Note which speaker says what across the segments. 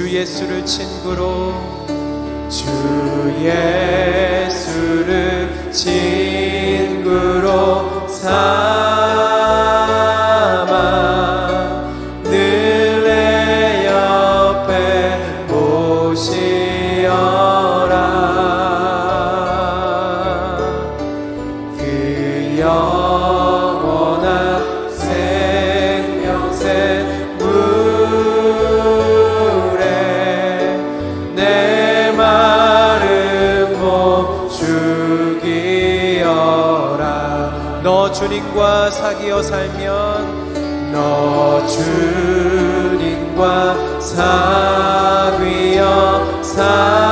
Speaker 1: 주 예수를 친구로 주 예수를 친구로 삼 내 마른 몸 죽이어라. 너 주님과 사귀어 살면 너 주님과 사귀어 살면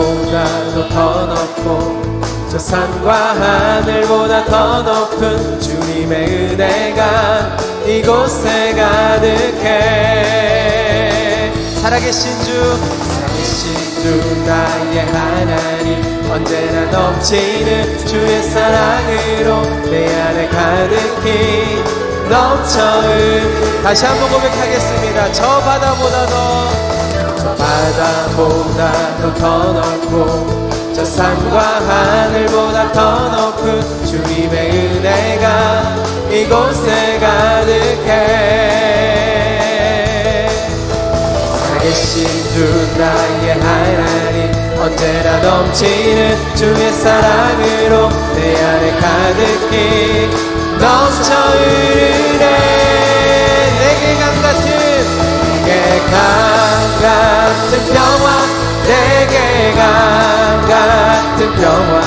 Speaker 1: 보다도 더 높고 저 산과 하늘보다 더 높은 주님의 은혜가 이곳에 가득해. 살아계신 주 살아계신 주 나의 하나님 언제나 넘치는 주의 사랑으로 내 안에 가득히 넘쳐은 다시 한번 고백하겠습니다. 저 바다보다도 저 바다보다도 더 넓고 저 산과 하늘보다 더 높은 주님의 은혜가 이곳에 가득해. 살아계신 주 나의 하나님 언제나 넘치는 주의 사랑으로 내 안에 가득히 넘쳐 흐르네. 내게 강 같은 강 같은 평화 내게 강 같은 평화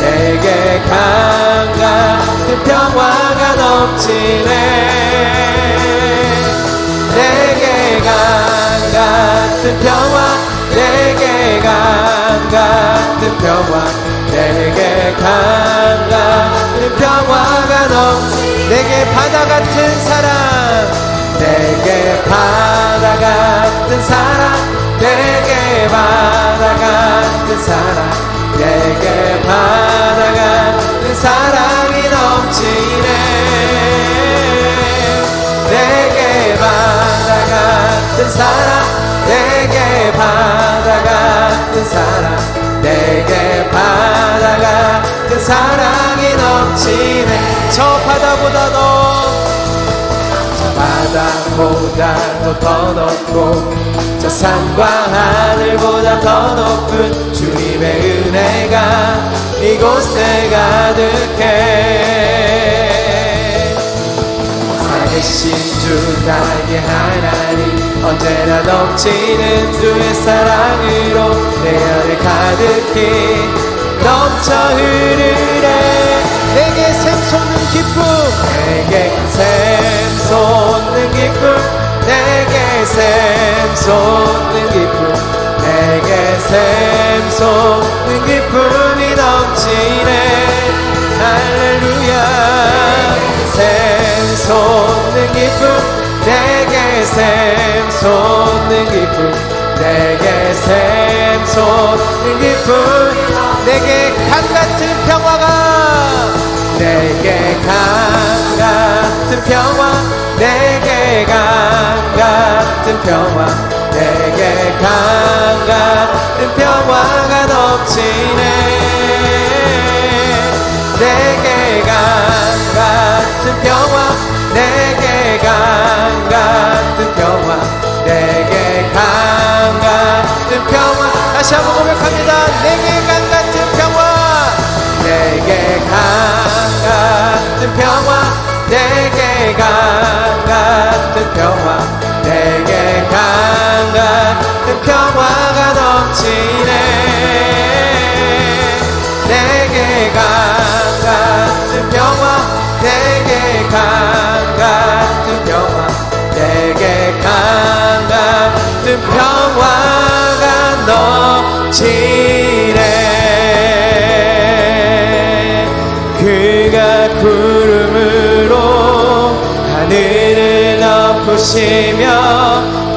Speaker 1: 내게 강 같은 평화가 넘치네. 내게 강 같은 평화 내게 강 같은 평화 내게 강 같은 평화가 넘 내게 바다 같은 사랑 내게 바다 같은 사랑 내게 바다 같은 사랑 내게 바다 같은 사랑이 넘치네. 내게 바다 같은 사랑 내게 바다 같은 사랑 내게 바다 같은 사랑이 넘치네. 저 바다보다도 바다보다도 더 높고 저 산과 하늘보다 더 높은 주님의 은혜가 이곳에 가득해. 살아계신 주 나의 하나님 언제나 넘치는 주의 사랑으로 내 안에 가득히 넘쳐 흐르네. 내게 샘솟는 기쁨 내게 샘솟는 기쁨 내게 샘솟는 기쁨 내게 샘솟는 기쁨이 넘치네. 할렐루야. 샘솟는 기쁨 내게 샘솟는 기쁨 내게 샘솟는 기쁨. 내게 강 같은 평화가 내게 강 같은 평화 내게 강 같은 평화 내게 강 같은 평화가 넘치네. 내게 강 같은 평화 내게 강 같은 평화 내게 강 같은 평화. 다시 한번 고백합니다. 내게 강 같은 넘치네 내게 강 같은 평화 내게 강 같은 평화 내게 강 같은 평화가 넘치네. 그가 구름으로 하늘을 덮으시며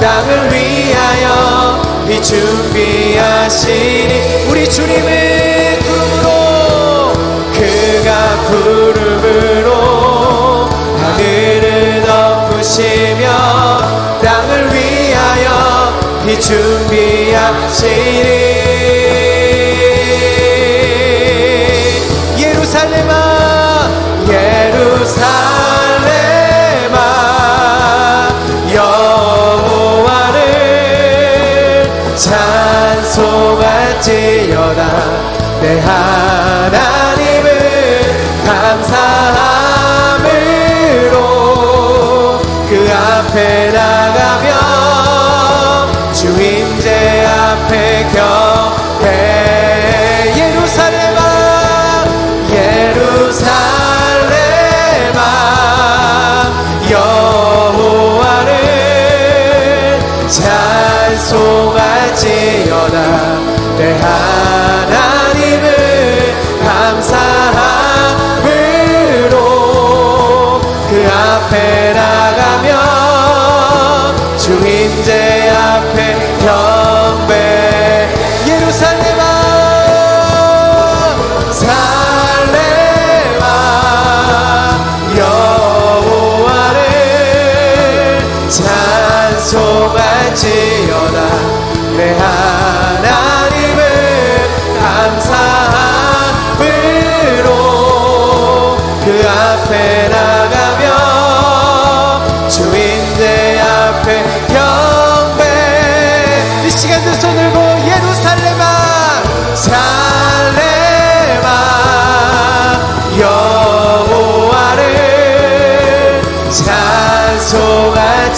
Speaker 1: 땅을 위하여 비 준비하시니 우리 주님은 구름으로 그가 구름으로 하늘을 덮으시며 땅을 위하여 비 준비하시니 할지어다 내 하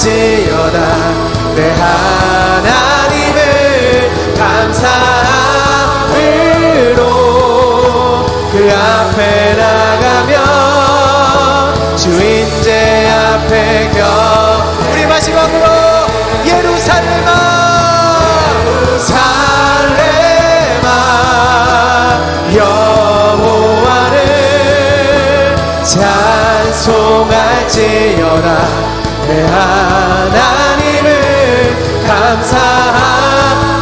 Speaker 1: 할지어다. 내 하나님을 감사함으로 그 앞에 나가며 주인제 앞에 겨. 우리 마지막으로 예루살렘아 살렘아 여호와를 찬송할지어다. 내 하나님을 감사합니다.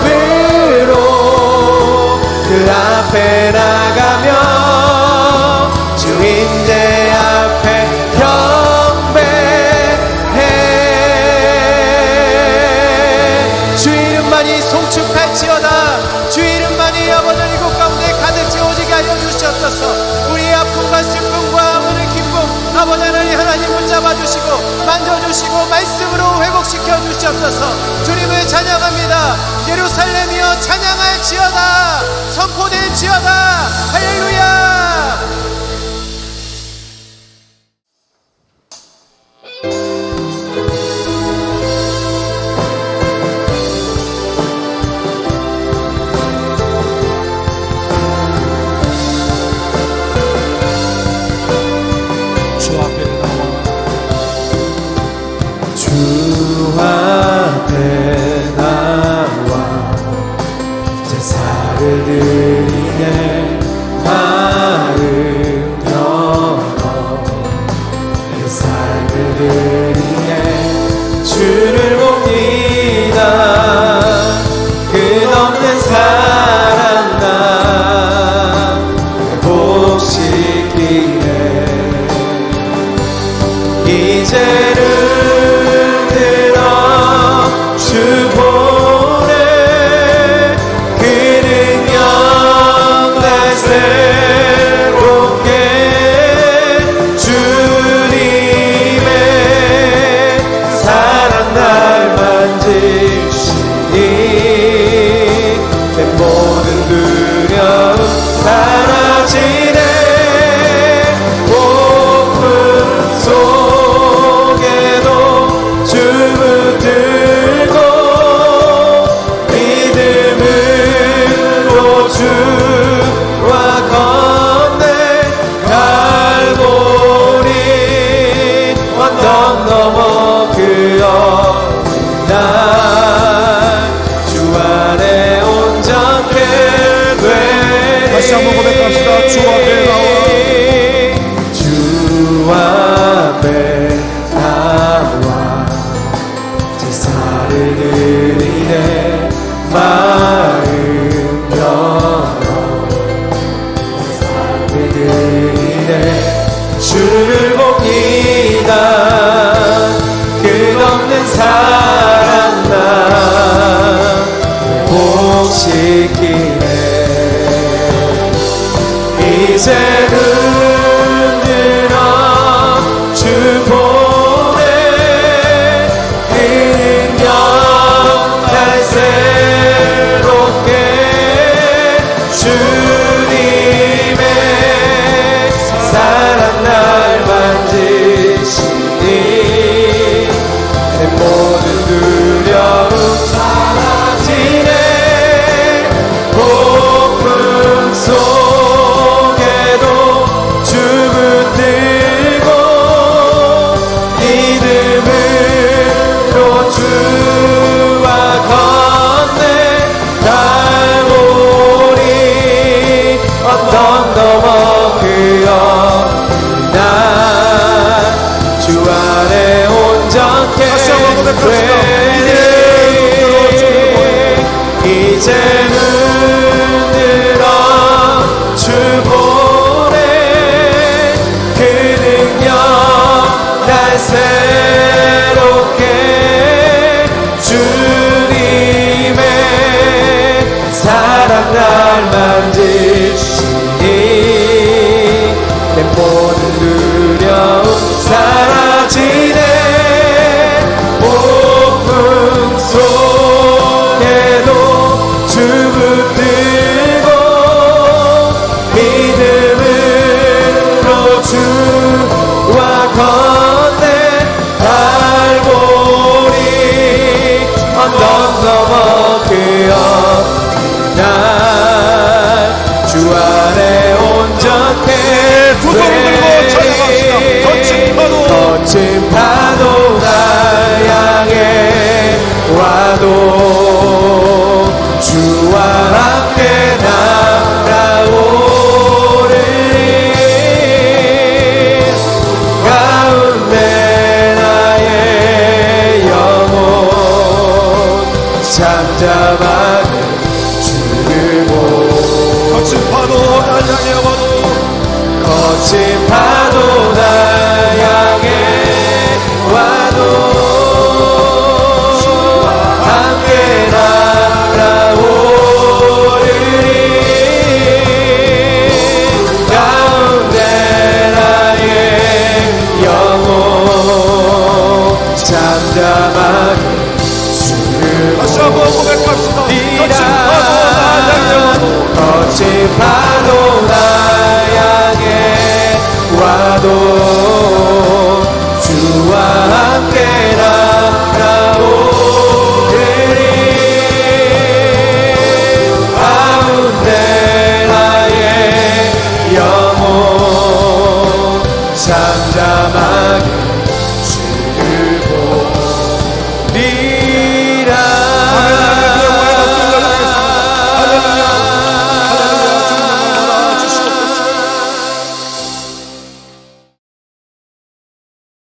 Speaker 1: 주시옵소서 주님을 찬양합니다. 예루살렘이여 찬양할지어다. 선포될지어다. 그대는 이제는 들어 주 보내. 그 능력 날 새롭게 주님의 사랑 날 만지시니 내 보내. 나도 주와 함께 날아오리. 가운데 나의 영혼
Speaker 2: 잠잠한 와도
Speaker 1: 주와 함께